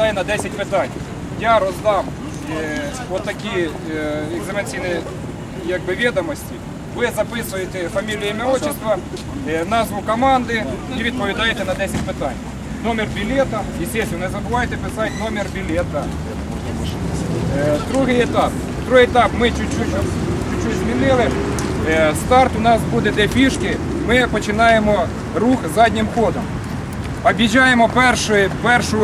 відповідає на 10 питань. Я роздам е, отакі е, екзаменаційні якби, відомості. Ви записуєте фамілію, ім'я, отчество, е, назву команди і відповідаєте на 10 питань. Номер білета, звісно, не забувайте писати номер білета. Е, Другий етап. Другий етап ми чуть-чуть чуть-чуть змінили. Е, Старт у нас буде де фішки. Ми починаємо рух заднім ходом. Об'їжджаємо першу, першу,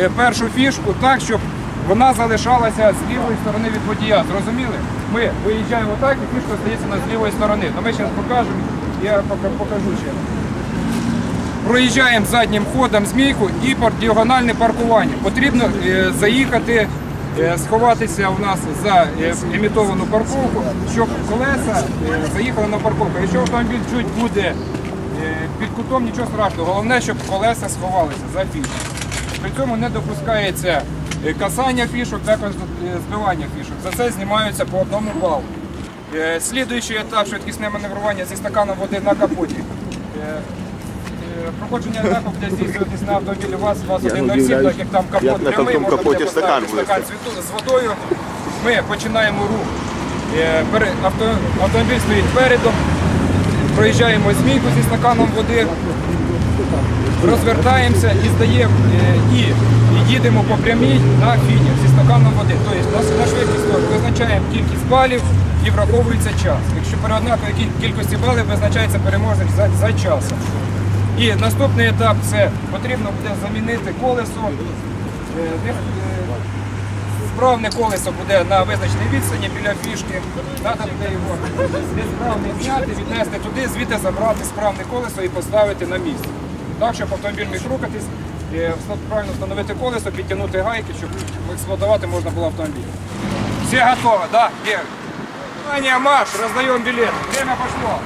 е, першу фішку так, щоб вона залишалася з лівої сторони від водія. Зрозуміли? Ми виїжджаємо так, і фішка стається на з лівої сторони. Ну, ми зараз покажемо, я покажу ще. Проїжджаємо заднім ходом змійку і діагональне паркування. Потрібно е, заїхати, е, сховатися у нас за е, імітовану парковку, щоб колеса заїхали на парковку. Якщо автомобіль чуть буде під кутом, нічого страшного. Головне, щоб колеса сховалися за фішку. При цьому не допускається е, касання фішок, також е, збивання фішок. За це знімаються по одному балу. Е, Слідуючий етап швидкісне маневрування зі стаканом води на капоті. Е, Е, Проходження етапу буде здійснюватись на автомобілі ВАЗ 2107, так як там капот прямий, можна буде стакан поставити стакан з водою. Ми починаємо рух. Е, Автомобіль стоїть передом, проїжджаємо змійку зі стаканом води, розвертаємося і здаємо е, і, і їдемо по прямій на фіні зі стаканом води. Тобто на, швидкість визначаємо кількість балів і враховується час. Якщо при однаковій кількості балів визначається переможець за, за часом. І наступний етап це потрібно буде замінити колесо. Справне колесо буде на визначеній відстані біля фішки. Треба буде його несправне зняти, віднести туди, звідти забрати справне колесо і поставити на місце. Так, щоб автомобіль міг рухатись, е, правильно встановити колесо, підтягнути гайки, щоб експлуатувати можна було автомобіль. Все готово, да? Є. Внимание, марш, раздаем билет. Время пошло.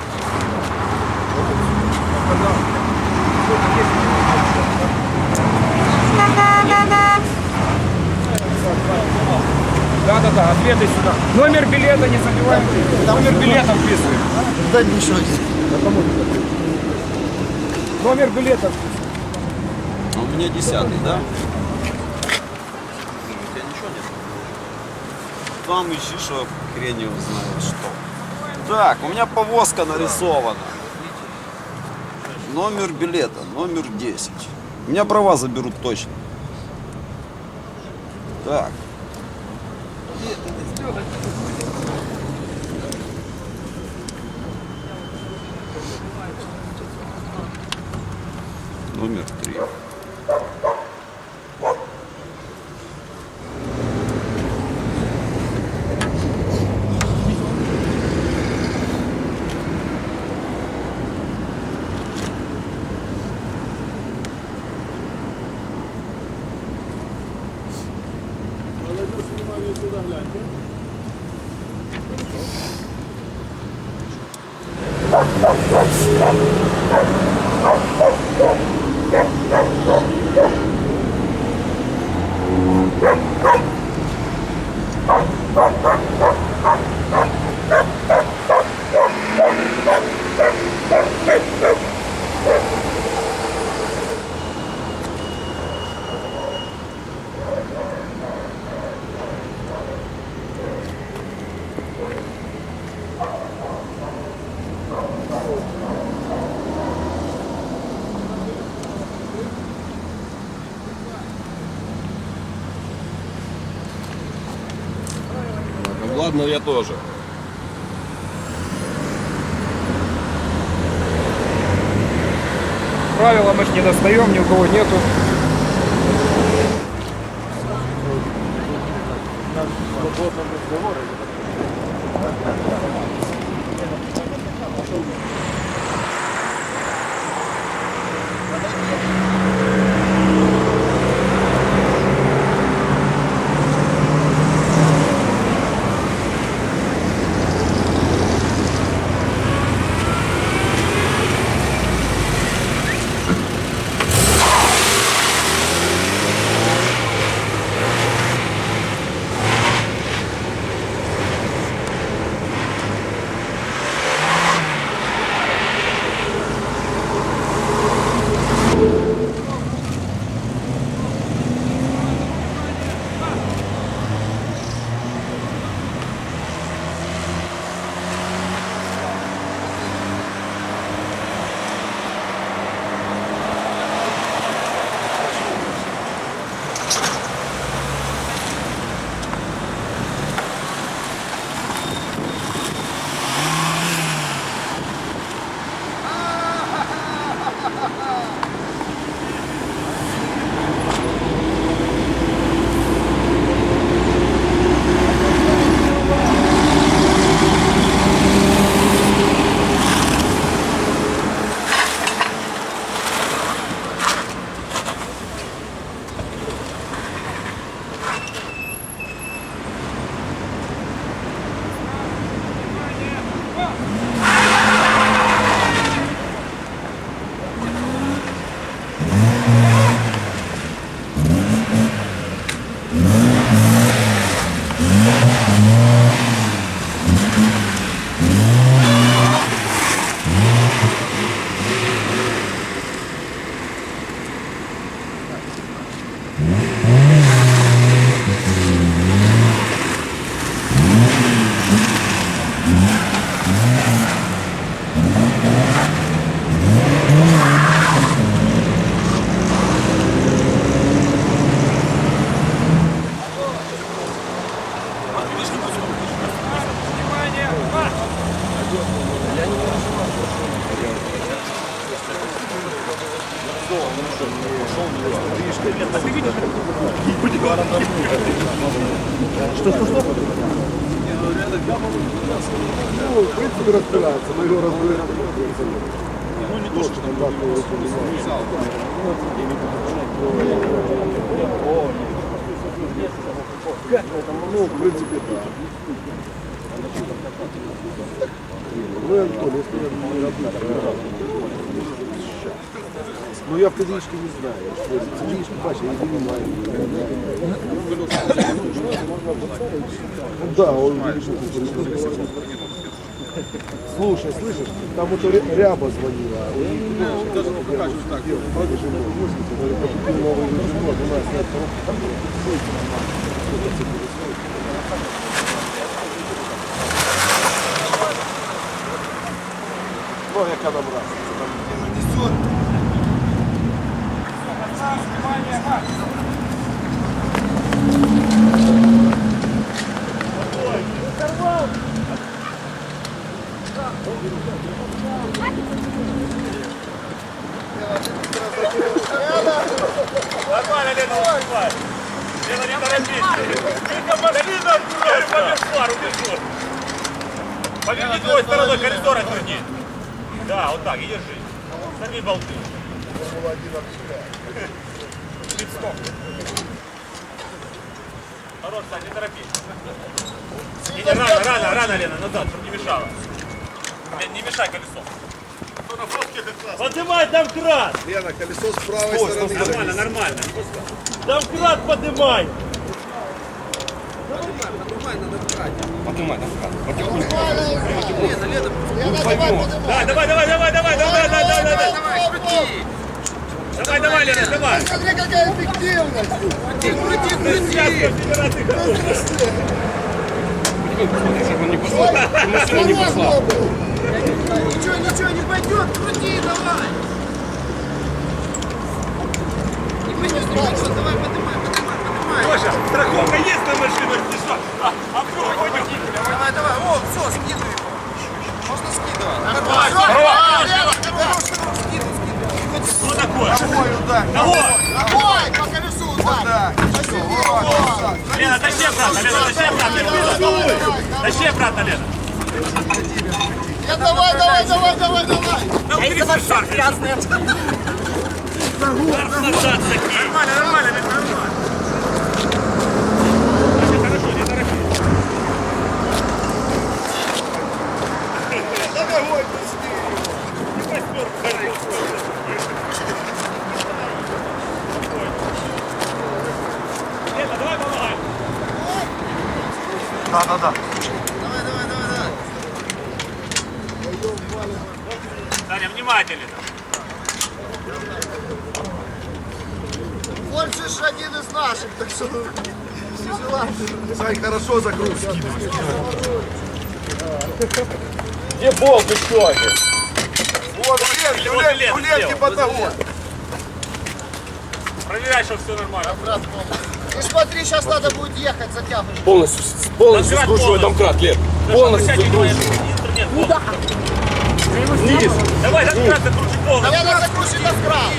Да, да, да, ответы сюда. Номер билета не забиваем. Номер билета вписываем. Да ничего. Номер билета. А у меня десятый, да? У тебя ничего нет? Там ищи, что хрень его знает что. Так, у меня повозка нарисована. Номер билета, номер 10. У меня права заберут точно. Так. Номер Ладно, я тоже. Правила мы ж не достаем, ни у кого нету. Продолжение следует... Ну, в принципе, распыляется, мы его разбираем. Ну, не то, что там Ну, в принципе, да. Ну, Антон, если я не ну я в кадишки не знаю. Кадишки, бачиш, я не понимаю. Да, он вирішив. Слушай, слышишь, там вот ряба звонила. У них даже покажут так. Вроде же новый живот, у нас нет Ну, яка нам разниця, там не. Нормально, Лена, успевай. Лена, не торопись. Только машина, аккуратно. Побег фар, убежу. Поверни другой стороной, коридор отверни. Да, вот так, и держи. Сорви болты. Пит-стоп. Хорош, Сань, не торопись. Не, не, рано, рано, рано, Лена, назад, чтобы не мешало. Лен, не мешай колесо. Поднимай домкрат! Лена, колесо с правой стороны. Нормально, нормально. Домкрат поднимай! Да, давай, давай, давай, давай, давай, давай, давай, давай. Давай, давай, Лена, давай. Смотри, какая эффективность! Связка федерации хорошая. Ничего, ничего не пойдет, крути, давай! Не пойдет, не пойдет, давай, поднимай, поднимай, поднимай. Леша, страховка есть на машину, если что? А, а вдруг пойдем? Давай, давай, о, все, скидывай его. Можно скидывать. Давай, Давай, давай, давай, скидывай, скидывай. Что такое? Ногой удар. Ногой! Ногой, по колесу удар. Лена, тащи обратно, Лена, тащи обратно. Тащи обратно, Лена. Я давай, давай, давай, давай, давай. Да убери свой шар. Закинь. Нормально, нормально, Польша ж один из наших, так что Сань хорошо загруз скидывает. Где болт еще один? Вот, влез, влез, влез, типа того. Проверяй, что все нормально. Ты смотри, сейчас надо будет ехать, затягиваешь. Полностью, полностью сгруживай домкрат, Лев. Полностью сгруживай. Ну. Вниз. Давай, раскрась, закручи пол. Давай, закручи, раскрась.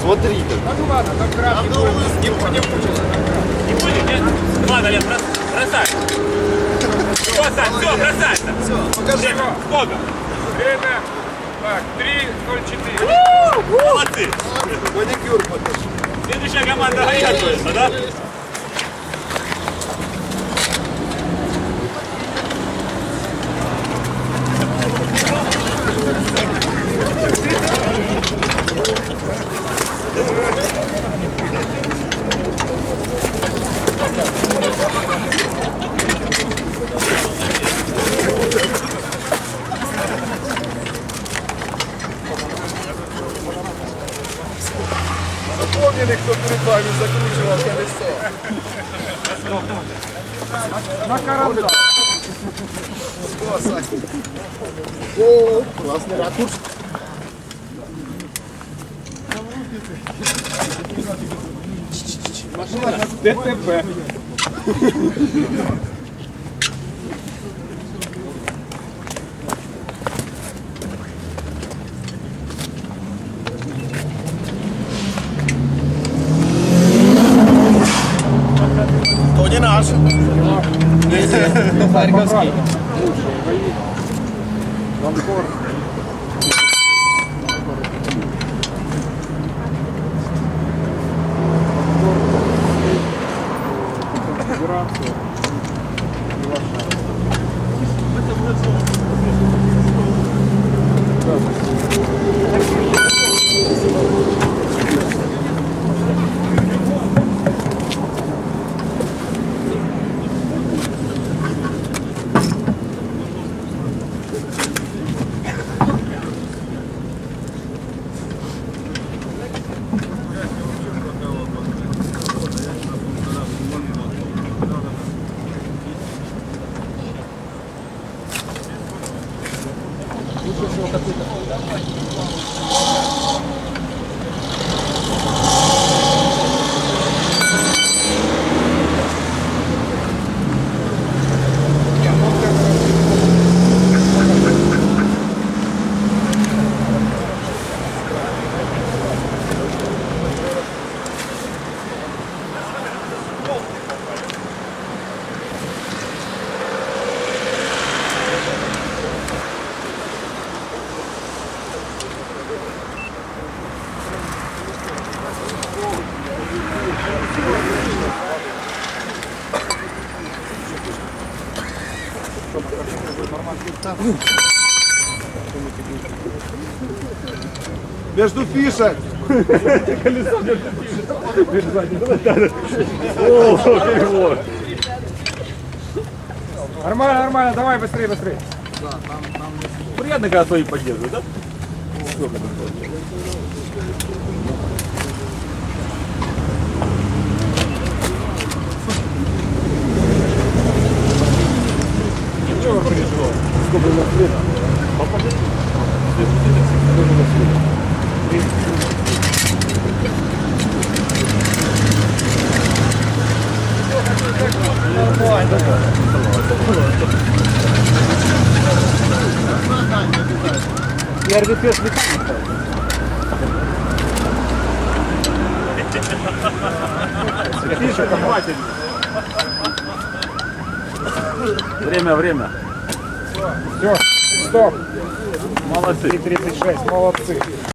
Смотри. Да ну ладно, так красный. Ну, не будем, не будем. Не будем, нет? Ладно, Лен, бросай. Все, бросай, все, бросай. Все, покажи. Время, сколько? Время, так, 3.04. Молодцы. Маникюр покажи. Следующая команда Гаятуется, да? Закручивал колесо? На карандаш. О, классный ракурс. ДТП. Харьковский. 消化ついた。はい Между фишек. Нормально, нормально, давай быстрее, быстрее. Приятно, когда твои поддерживают, да? Время, время. Все, стоп. Молодцы. 36, молодцы.